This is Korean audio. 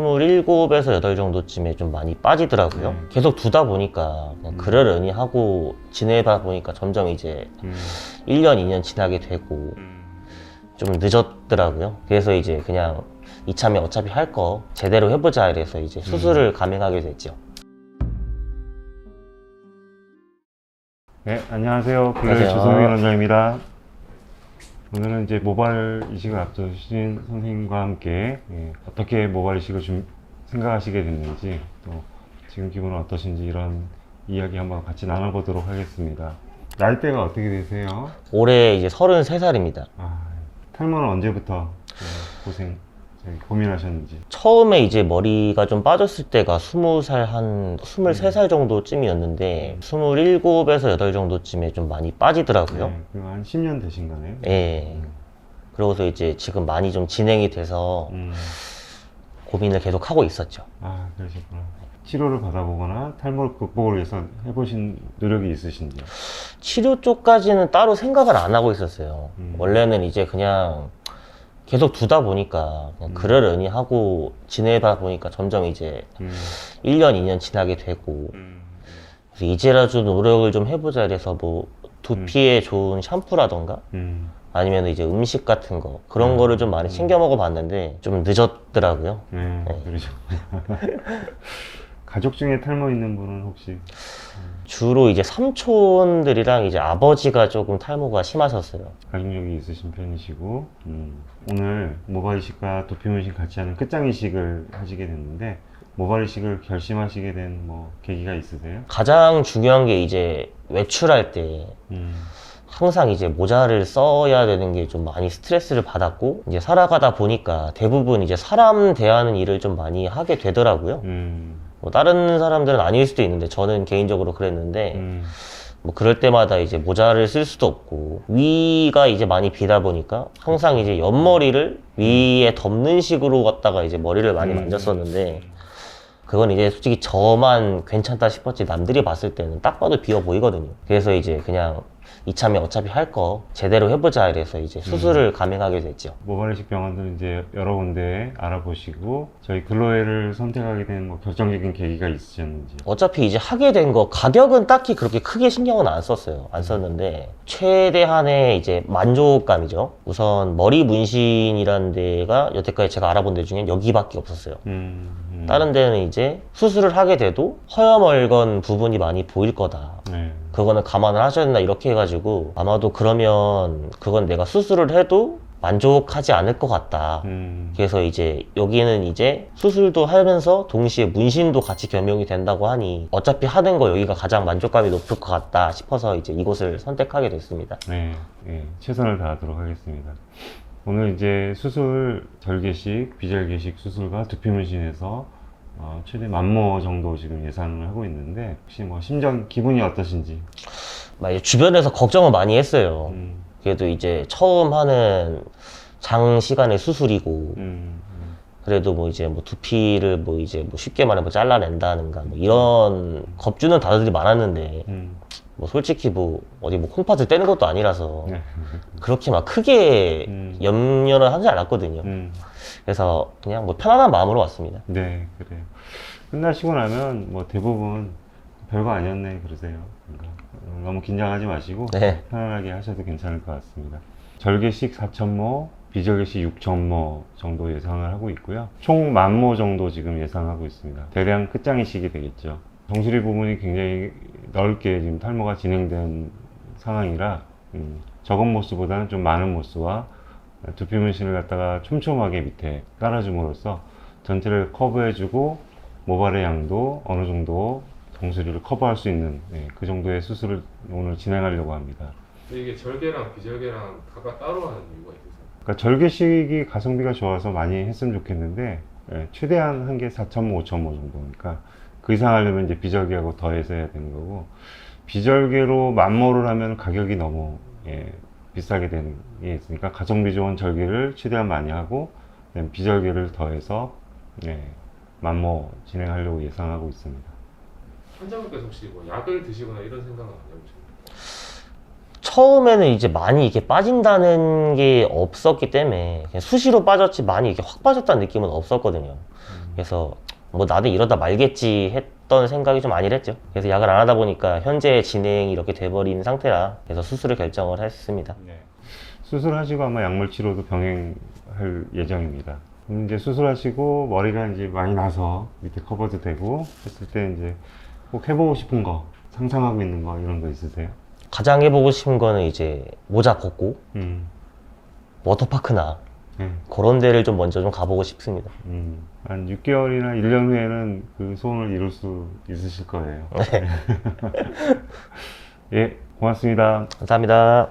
27에서 8 정도쯤에 좀 많이 빠지더라고요. 음. 계속 두다 보니까 그냥 음. 그러려니 하고 지내다 보니까 점점 이제 음. 1년, 2년 지나게 되고 좀 늦었더라고요. 그래서 이제 그냥 이참에 어차피 할 거 제대로 해보자 이래서 이제 수술을 감행하게 됐죠. 네, 안녕하세요. 안녕하세요. 조성민 원장입니다. 오늘은 이제 모발 이식을 앞두신 선생님과 함께 예, 어떻게 모발 이식을 좀 생각하시게 됐는지 또 지금 기분은 어떠신지 이런 이야기 한번 같이 나눠보도록 하겠습니다. 나이대가 어떻게 되세요? 올해 이제 33살입니다. 아, 탈모는 언제부터 예, 고생, 고민하셨는지. 처음에 이제 머리가 좀 빠졌을 때가 20살 한 23살 정도쯤이었는데 27에서 8 정도쯤에 좀 많이 빠지더라고요. 네, 한 10년 되신 거네요. 예. 그러고서 이제 지금 많이 좀 진행이 돼서 음, 고민을 계속 하고 있었죠. 아, 그러셨구나. 치료를 받아보거나 탈모 극복을 위해서 해보신 노력이 있으신지요? 치료 쪽까지는 따로 생각을 안 하고 있었어요. 음. 원래는 이제 그냥 계속 두다 보니까 그냥 음. 그러려니 하고 지내다 보니까 점점 이제 음, 1년, 2년 지나게 되고 음, 그래서 이제라도 노력을 좀 해보자 이래서 뭐 두피에 좋은 샴푸라던가 음. 아니면 이제 음식 같은 거 그런 음. 거를 좀 많이 챙겨 먹어봤는데 좀 늦었더라고요. 네, 네. 그러죠. 가족 중에 탈모 있는 분은 혹시 주로 이제 삼촌들이랑 이제 아버지가 조금 탈모가 심하셨어요. 가족력이 있으신 편이시고 음, 오늘 모발 이식과 두피 문신 같이 하는 끝장 이식을 하시게 됐는데 모발 이식을 결심하시게 된 뭐 계기가 있으세요? 가장 중요한 게 이제 외출할 때 음, 항상 이제 모자를 써야 되는 게 좀 많이 스트레스를 받았고 이제 살아가다 보니까 대부분 이제 사람 대하는 일을 좀 많이 하게 되더라고요. 음, 뭐 다른 사람들은 아닐 수도 있는데 저는 개인적으로 그랬는데 음, 뭐 그럴 때마다 이제 모자를 쓸 수도 없고 위가 이제 많이 비다 보니까 항상 이제 옆머리를 위에 덮는 식으로 갖다가 이제 머리를 많이 음. 만졌었는데 그건 이제 솔직히 저만 괜찮다 싶었지 남들이 봤을 때는 딱 봐도 비어 보이거든요. 그래서 이제 그냥 이참에 어차피 할 거 제대로 해보자 이래서 이제 수술을 감행하게 됐죠. 모발 이식 병원들은 이제 여러 군데 알아보시고 저희 글로에를 선택하게 된 뭐 결정적인 계기가 있으셨는지 어차피 이제 하게 된 거 가격은 딱히 그렇게 크게 신경은 안 썼어요. 안 썼는데 최대한의 이제 만족감이죠. 우선 머리 문신이라는 데가 여태까지 제가 알아본 데 중에 여기밖에 없었어요. 음, 음. 다른 데는 이제 수술을 하게 돼도 허여멀건 부분이 많이 보일 거다. 네. 그거는 감안을 하셔야 된다 이렇게 해가지고 아마도 그러면 그건 내가 수술을 해도 만족하지 않을 것 같다. 음, 그래서 이제 여기는 이제 수술도 하면서 동시에 문신도 같이 겸용이 된다고 하니 어차피 하는 거 여기가 가장 만족감이 높을 것 같다 싶어서 이제 이곳을 선택하게 됐습니다. 네, 예, 최선을 다하도록 하겠습니다. 오늘 이제 수술 절개식, 비절개식 수술과 두피 문신에서 어, 최대 만모 정도 지금 예상을 하고 있는데 혹시 뭐 심정 기분이 어떠신지? 막 이제 주변에서 걱정을 많이 했어요. 음, 그래도 이제 처음 하는 장 시간의 수술이고 음, 음, 그래도 뭐 이제 뭐 두피를 뭐 이제 뭐 쉽게 말해 뭐 잘라낸다는가 뭐 이런 겁주는 다들이 많았는데 음, 뭐 솔직히 뭐 어디 뭐 콩팥을 떼는 것도 아니라서 네, 그렇게 막 크게 음. 염려는 하지 않았거든요. 음, 그래서 그냥 뭐 편안한 마음으로 왔습니다. 네, 그래요. 끝나시고 나면 뭐 대부분 별거 아니었네 그러세요. 그러니까 너무 긴장하지 마시고 네. 편안하게 하셔도 괜찮을 것 같습니다. 절개식 4,000모, 비절개식 6,000모 정도 예상을 하고 있고요. 총 만모 정도 지금 예상하고 있습니다. 대량 끝장이식이 되겠죠. 정수리 부분이 굉장히 넓게 지금 탈모가 진행된 상황이라 음, 적은 모수보다는 좀 많은 모수와 두피 문신을 갖다가 촘촘하게 밑에 깔아줌으로써 전체를 커버해주고 모발의 양도 어느 정도 정수리를 커버할 수 있는 네, 그 정도의 수술을 오늘 진행하려고 합니다. 이게 절개랑 비절개랑 각각 따로 하는 이유가 있어요. 그러니까 절개식이 가성비가 좋아서 많이 했으면 좋겠는데 예, 최대한 한 개 4,000모, 5,000모 정도니까 그 이상 하려면 이제 비절개하고 더해서 해야 되는 거고 비절개로 만모를 하면 가격이 너무 예, 비싸게 되는 게 있으니까 가성비 좋은 절개를 최대한 많이 하고 비절개를 더해서 예, 만모 진행하려고 예상하고 있습니다. 환자분께서 혹시 뭐 약을 드시거나 이런 생각은 안 해보셨나요? 처음에는 이제 많이 이렇게 빠진다는 게 없었기 때문에 그냥 수시로 빠졌지 많이 이렇게 확 빠졌다는 느낌은 없었거든요. 그래서 뭐 나는 이러다 말겠지 했 던 생각이 좀 아니랬죠. 그래서 약을 안 하다 보니까 현재 진행이 이렇게 돼버린 상태라 그래서 수술을 결정을 했습니다. 네. 수술하시고 아마 약물 치료도 병행할 예정입니다. 그럼 이제 수술하시고 머리가 이제 많이 나서 밑에 커버도 되고 했을 때 이제 꼭 해보고 싶은 거 상상하고 있는 거 이런 거 있으세요? 가장 해보고 싶은 거는 이제 모자 벗고 음, 워터파크나 네. 그런 데를 좀 먼저 좀 가보고 싶습니다. 음, 한 6개월이나 1년 후에는 그 소원을 이룰 수 있으실 거예요. 예, 고맙습니다. 감사합니다.